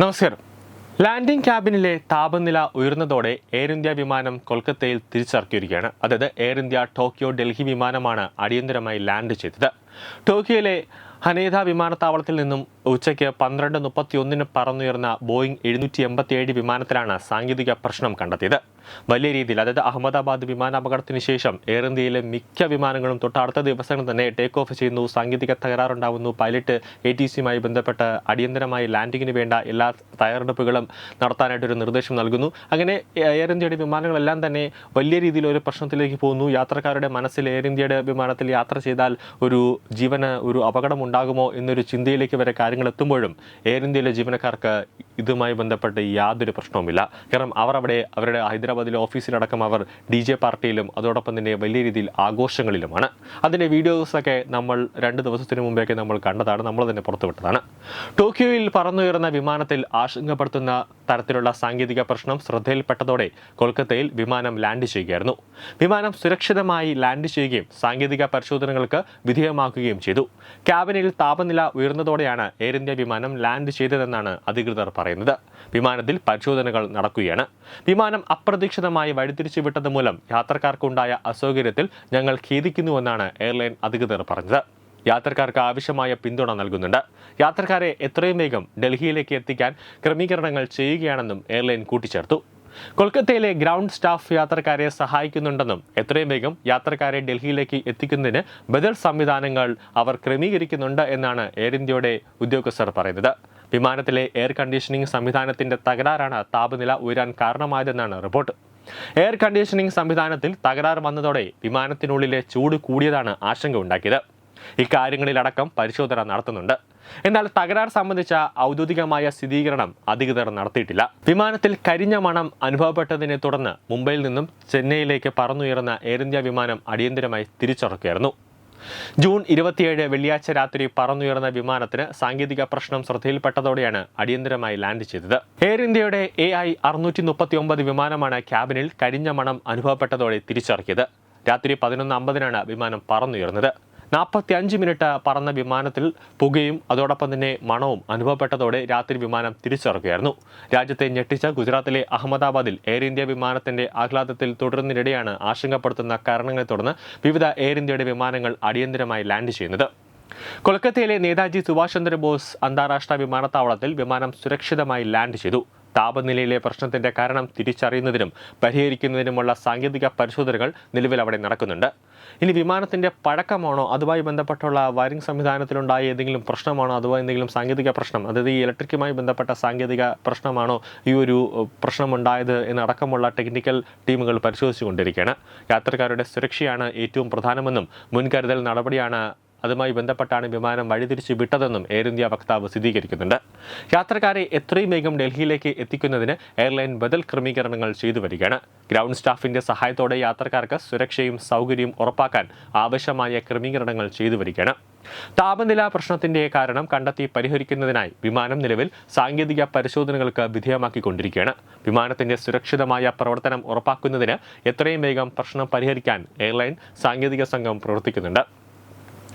നമസ്കാരം. ലാൻഡിംഗ് ക്യാബിനിലെ താപനില ഉയർന്നതോടെ air India വിമാനം കൊൽക്കത്തയിൽ തിരിച്ചിറക്കിയിരിക്കുകയാണ്. അതായത് എയർ ഇന്ത്യ ടോക്കിയോ ഡൽഹി വിമാനമാണ് അടിയന്തരമായി ലാൻഡ് ചെയ്തത്. ടോക്കിയോയിലെ ഹനേദ വിമാനത്താവളത്തിൽ നിന്നും ഉച്ചയ്ക്ക് പന്ത്രണ്ട് മുപ്പത്തി ഒന്നിന് പറന്നുയർന്ന ബോയിങ് എഴുന്നൂറ്റി എൺപത്തി ഏഴ് വിമാനത്തിലാണ് സാങ്കേതിക പ്രശ്നം കണ്ടെത്തിയത്. വലിയ രീതിയിൽ അതായത് അഹമ്മദാബാദ് വിമാനാപകടത്തിന് ശേഷം എയർ ഇന്ത്യയിലെ മിക്ക വിമാനങ്ങളും തൊട്ടടുത്ത ദിവസങ്ങൾ തന്നെ ടേക്ക് ഓഫ് ചെയ്യുന്നു. സാങ്കേതിക തകരാറുണ്ടാവുന്നു. പൈലറ്റ് എ ടി സിയുമായി ബന്ധപ്പെട്ട് അടിയന്തരമായി ലാൻഡിങ്ങിന് വേണ്ട എല്ലാ തയ്യാറെടുപ്പുകളും നടത്താനായിട്ടൊരു നിർദ്ദേശം നൽകുന്നു. അങ്ങനെ എയർ ഇന്ത്യയുടെ വിമാനങ്ങളെല്ലാം തന്നെ വലിയ രീതിയിൽ ഒരു പ്രശ്നത്തിലേക്ക് പോകുന്നു. യാത്രക്കാരുടെ മനസ്സിൽ എയർ ഇന്ത്യയുടെ വിമാനത്തിൽ യാത്ര ചെയ്താൽ ഒരു ജീവന് ഒരു അപകടം ഉണ്ടാകുമോ എന്നൊരു ചിന്തയിലേക്ക് വരെ കാര്യങ്ങൾ എത്തുമ്പോഴും എയർ ഇന്ത്യയിലെ ജീവനക്കാർക്ക് ഇതുമായി ബന്ധപ്പെട്ട് യാതൊരു പ്രശ്നവുമില്ല. കാരണം അവർ അവിടെ അവരുടെ ഹൈദരാബാദിലെ ഓഫീസിലടക്കം അവർ ഡി ജെ പാർട്ടിയിലും അതോടൊപ്പം തന്നെ വലിയ രീതിയിൽ ആഘോഷങ്ങളിലുമാണ്. അതിന്റെ വീഡിയോസൊക്കെ നമ്മൾ രണ്ട് ദിവസത്തിന് മുമ്പേക്ക് നമ്മൾ കണ്ടതാണ് നമ്മൾ തന്നെ പുറത്തുവിട്ടതാണ്. ടോക്കിയോയിൽ പറന്നുയർന്ന വിമാനത്തിൽ ആശങ്കപ്പെടുത്തുന്ന തരത്തിലുള്ള സാങ്കേതിക പ്രശ്നം ശ്രദ്ധയിൽപ്പെട്ടതോടെ കൊൽക്കത്തയിൽ വിമാനം ലാൻഡ് ചെയ്യുകയായിരുന്നു. വിമാനം സുരക്ഷിതമായി ലാൻഡ് ചെയ്യുകയും സാങ്കേതിക പരിശോധനകൾക്ക് വിധേയമാക്കുകയും ചെയ്തു. ക്യാബിനിൽ താപനില ഉയർന്നതോടെയാണ് എയർ ഇന്ത്യ വിമാനം ലാൻഡ് ചെയ്തതെന്നാണ് അധികൃതർ പറയുന്നത്. വിമാനത്തിൽ പരിശോധനകൾ നടക്കുകയാണ്. വിമാനം അപ്രതീക്ഷിതമായി വഴിതിരിച്ചു വിട്ടത് മൂലം യാത്രക്കാർക്കുണ്ടായ അസൗകര്യത്തിൽ ഞങ്ങൾ ഖേദിക്കുന്നുവെന്നാണ് എയർലൈൻ അധികൃതർ പറഞ്ഞത്. യാത്രക്കാർക്ക് ആവശ്യമായ പിന്തുണ നൽകുന്നുണ്ട്. യാത്രക്കാരെ എത്രയും വേഗം ഡൽഹിയിലേക്ക് എത്തിക്കാൻ ക്രമീകരണങ്ങൾ ചെയ്യുകയാണെന്നും എയർലൈൻ കൂട്ടിച്ചേർത്തു. കൊൽക്കത്തയിലെ ഗ്രൗണ്ട് സ്റ്റാഫ് യാത്രക്കാരെ സഹായിക്കുന്നുണ്ടെന്നും എത്രയും വേഗം യാത്രക്കാരെ ഡൽഹിയിലേക്ക് എത്തിക്കുന്നതിന് ബദൽ സംവിധാനങ്ങൾ അവർ ക്രമീകരിക്കുന്നുണ്ട് എന്നാണ് എയർ ഇന്ത്യയുടെ ഉദ്യോഗസ്ഥർ പറയുന്നത്. വിമാനത്തിലെ എയർ കണ്ടീഷനിംഗ് സംവിധാനത്തിന്റെ തകരാറാണ് താപനില ഉയരാൻ കാരണമായതെന്നാണ് റിപ്പോർട്ട്. എയർ കണ്ടീഷനിംഗ് സംവിധാനത്തിൽ തകരാർ വന്നതോടെ വിമാനത്തിനുള്ളിലെ ചൂട് കൂടിയതാണ് ആശങ്ക ഉണ്ടാക്കിയത് ഇക്കാര്യങ്ങളിലടക്കം പരിശോധന നടത്തുന്നുണ്ട്. എന്നാൽ തകരാർ സംബന്ധിച്ച ഔദ്യോഗികമായ സ്ഥിരീകരണം അധികൃതർ നടത്തിയിട്ടില്ല. വിമാനത്തിൽ കരിഞ്ഞ മണം അനുഭവപ്പെട്ടതിനെ തുടർന്ന് മുംബൈയിൽ നിന്നും ചെന്നൈയിലേക്ക് പറന്നുയർന്ന എയർ ഇന്ത്യ വിമാനം അടിയന്തരമായി തിരിച്ചിറക്കുകയായിരുന്നു ജൂൺ ഇരുപത്തിയേഴ് വെള്ളിയാഴ്ച രാത്രി പറന്നുയർന്ന വിമാനത്തിന് സാങ്കേതിക പ്രശ്നം ശ്രദ്ധയിൽപ്പെട്ടതോടെയാണ് അടിയന്തരമായി ലാൻഡ് ചെയ്തത്. എയർ ഇന്ത്യയുടെ എ ഐ അറുന്നൂറ്റി മുപ്പത്തി ഒമ്പത് വിമാനമാണ് ക്യാബിനിൽ കരിഞ്ഞ മണം അനുഭവപ്പെട്ടതോടെ തിരിച്ചിറക്കിയത് രാത്രി പതിനൊന്ന് അമ്പതിനാണ് വിമാനം പറന്നുയർന്നത്. നാൽപ്പത്തി അഞ്ച് മിനിറ്റ് പറന്ന വിമാനത്തിൽ പുകയും അതോടൊപ്പം തന്നെ മണവും അനുഭവപ്പെട്ടതോടെ രാത്രി വിമാനം തിരിച്ചിറക്കുകയായിരുന്നു. രാജ്യത്തെ ഞെട്ടിച്ച ഗുജറാത്തിലെ അഹമ്മദാബാദിൽ എയർ ഇന്ത്യ വിമാനത്തിന്റെ ആഹ്ലാദത്തിൽ തുടരുന്നതിനിടെയാണ് ആശങ്കപ്പെടുത്തുന്ന കാരണങ്ങളെ തുടർന്ന് വിവിധ എയർ ഇന്ത്യയുടെ വിമാനങ്ങൾ അടിയന്തരമായി ലാൻഡ് ചെയ്യുന്നത്. കൊൽക്കത്തയിലെ നേതാജി സുഭാഷ് ചന്ദ്രബോസ് അന്താരാഷ്ട്ര വിമാനത്താവളത്തിൽ വിമാനം സുരക്ഷിതമായി ലാൻഡ് ചെയ്തു. താപനിലയിലെ പ്രശ്നത്തിന്റെ കാരണം തിരിച്ചറിയുന്നതിനും പരിഹരിക്കുന്നതിനുമുള്ള സാങ്കേതിക പരിശോധനകൾ നിലവിൽ അവിടെ നടക്കുന്നുണ്ട്. ഇനി വിമാനത്തിന്റെ പഴക്കമാണോ അതുമായി ബന്ധപ്പെട്ടുള്ള വയറിംഗ് സംവിധാനത്തിലുണ്ടായ ഏതെങ്കിലും പ്രശ്നമാണോ അഥവാ എന്തെങ്കിലും സാങ്കേതിക പ്രശ്നം? അതായത് ഈ ഇലക്ട്രിക്കുമായി ബന്ധപ്പെട്ട സാങ്കേതിക പ്രശ്നമാണോ ഈ ഒരു പ്രശ്നമുണ്ടായത് എന്നടക്കമുള്ള ടെക്നിക്കൽ ടീമുകൾ പരിശോധിച്ചുകൊണ്ടിരിക്കുകയാണ്. യാത്രക്കാരുടെ സുരക്ഷയാണ് ഏറ്റവും പ്രധാനമെന്നും മുൻകരുതൽ നടപടിയാണ് അതുമായി ബന്ധപ്പെട്ടാണ് വിമാനം വഴിതിരിച്ച് വിട്ടതെന്നും എയർ ഇന്ത്യ വക്താവ് സ്ഥിരീകരിക്കുന്നുണ്ട്. യാത്രക്കാരെ എത്രയും വേഗം ഡൽഹിയിലേക്ക് എത്തിക്കുന്നതിന് എയർലൈൻ ബദൽ ക്രമീകരണങ്ങൾ ചെയ്തു വരികയാണ്. ഗ്രൗണ്ട് സ്റ്റാഫിന്റെ സഹായത്തോടെ യാത്രക്കാർക്ക് സുരക്ഷയും സൗകര്യവും ഉറപ്പാക്കാൻ ആവശ്യമായ ക്രമീകരണങ്ങൾ ചെയ്തു വരികയാണ്. താപനില പ്രശ്നത്തിന്റെ കാരണം കണ്ടെത്തി പരിഹരിക്കുന്നതിനായി വിമാനം നിലവിൽ സാങ്കേതിക പരിശോധനകൾക്ക് വിധേയമാക്കിക്കൊണ്ടിരിക്കുകയാണ്. വിമാനത്തിന്റെ സുരക്ഷിതമായ പ്രവർത്തനം ഉറപ്പാക്കുന്നതിന് എത്രയും വേഗം പ്രശ്നം പരിഹരിക്കാൻ എയർലൈൻ സാങ്കേതിക സംഘം പ്രവർത്തിക്കുന്നുണ്ട്.